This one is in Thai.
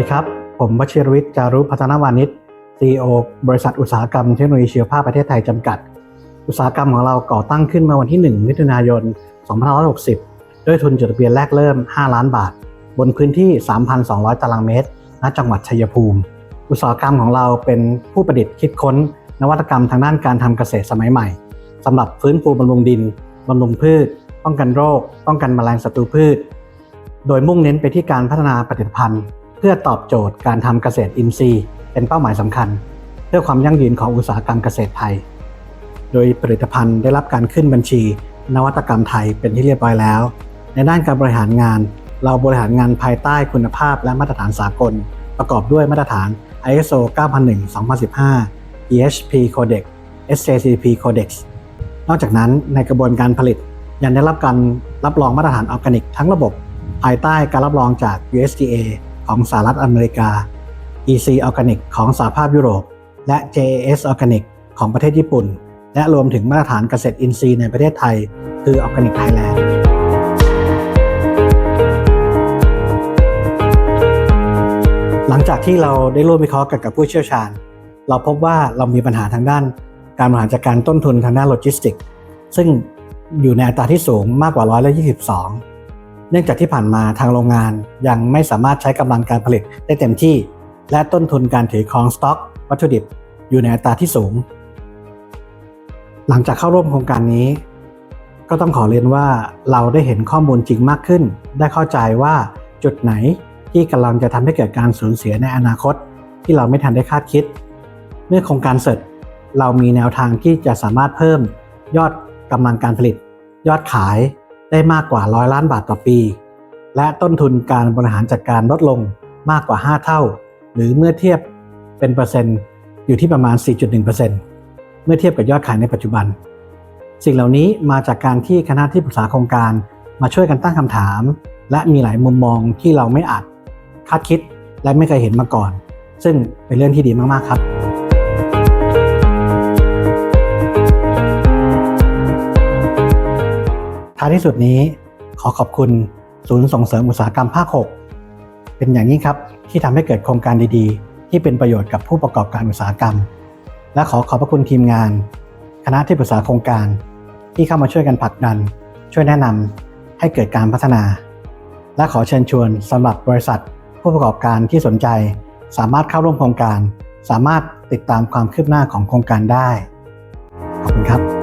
ดีครับ ผมวชิรวิทย์จารุพัฒนวานิช CEO บริษัทอุตสาหกรรมเทคโนโลยีชีวภาพประเทศไทยจำกัด อุตสาหกรรมของเราก่อตั้งขึ้นเมื่อวันที่ 1 มิถุนายน 2560 ด้วยทุนจดทะเบียนแรกเริ่ม 5 ล้านบาท บนพื้นที่ 3,200 ตารางเมตร ณ จังหวัดชัยภูมิ อุตสาหกรรมของเราเป็นผู้ประดิษฐ์คิดค้น นวัตกรรมทางด้านการทำเกษตรสมัยใหม่สำหรับฟื้นฟูบำรุงดินบำรุงพืช ป้องกันโรค ป้องกันแมลงศัตรูพืช โดยมุ่งเน้นไปที่การพัฒนาผลิตภัณฑ์ เพื่อตอบโจทย์การทำเกษตรอินทรีย์ เป็นเป้าหมายสำคัญ เพื่อความยั่งยืนของอุตสาหกรรมเกษตรไทย โดยผลิตภัณฑ์ได้รับการขึ้นบัญชี นวัตกรรมไทยเป็นที่เรียบร้อยแล้ว ในด้านการบริหารงาน เราบริหารงานภายใต้คุณภาพและมาตรฐานสากล ประกอบด้วยมาตรฐาน ISO 9001:2015 EHP Codex SJCP Codex นอกจากนั้นในกระบวนการผลิตยังได้รับการรับรองมาตรฐานออร์แกนิกทั้งระบบ ภายใต้การรับรองจาก USDA ของสหรัฐอเมริกา EC Organic ของสหภาพยุโรป และ JAS Organic ของประเทศญี่ปุ่น และรวมถึงมาตรฐานเกษตรอินทรีย์ในประเทศไทย คือ Organic Thailand หลังจากที่เราได้ร่วมวิเคราะห์กับกับผู้เชี่ยวชาญ เราพบว่าเรามีปัญหาทางด้าน การบริหารจัดการต้นทุนทางด้านโลจิสติก ซึ่งอยู่ในอัตราที่สูงมากกว่า122 เนื่องจากที่ผ่านมาทางโรงงานยังไม่สามารถใช้กำลังการผลิตได้เต็มที่ และต้นทุนการถือครองสต็อก วัตถุดิบอยู่ในอัตราที่สูง หลังจากเข้าร่วมโครงการนี้ ก็ต้องขอเรียนว่าเราได้เห็นข้อมูลจริงมากขึ้น ได้เข้าใจว่าจุดไหนที่กำลังจะทำให้เกิดการสูญเสียในอนาคต ที่เราไม่ทันได้คาดคิด เมื่อโครงการเสร็จเรามีแนวทางที่จะสามารถเพิ่มยอดกำลังการผลิต ยอดขาย ได้มากกว่าร้อยล้านบาทต่อปี และต้นทุนการบริหารจัดการลดลงมากกว่า 5 เท่า หรือเมื่อเทียบเป็นเปอร์เซ็นต์อยู่ที่ประมาณ 4.1%เมื่อเทียบกับยอดขายในปัจจุบัน สิ่งเหล่านี้มาจากการที่คณะที่ปรึกษาโครงการมาช่วยกันตั้งคำถาม และมีหลายมุมมองที่เราไม่อาจคาดคิดและไม่เคยเห็นมาก่อน ซึ่งเป็นเรื่องที่ดีมากๆครับ ท้ายที่สุดนี้ ขอขอบคุณศูนย์ส่งเสริมอุตสาหกรรมภาค 6 เป็นอย่างยิ่งครับที่ทำให้เกิดโครงการดีๆ ที่เป็นประโยชน์กับผู้ประกอบการอุตสาหกรรม และขอขอบพระคุณทีมงาน คณะที่ปรึกษาโครงการ ที่เข้ามาช่วยกันผลักดัน ช่วยแนะนำให้เกิดการพัฒนา และขอเชิญชวนสำหรับบริษัท ผู้ประกอบการที่สนใจ สามารถเข้าร่วมโครงการ สามารถติดตามความคืบหน้าของโครงการได้ ขอบคุณครับ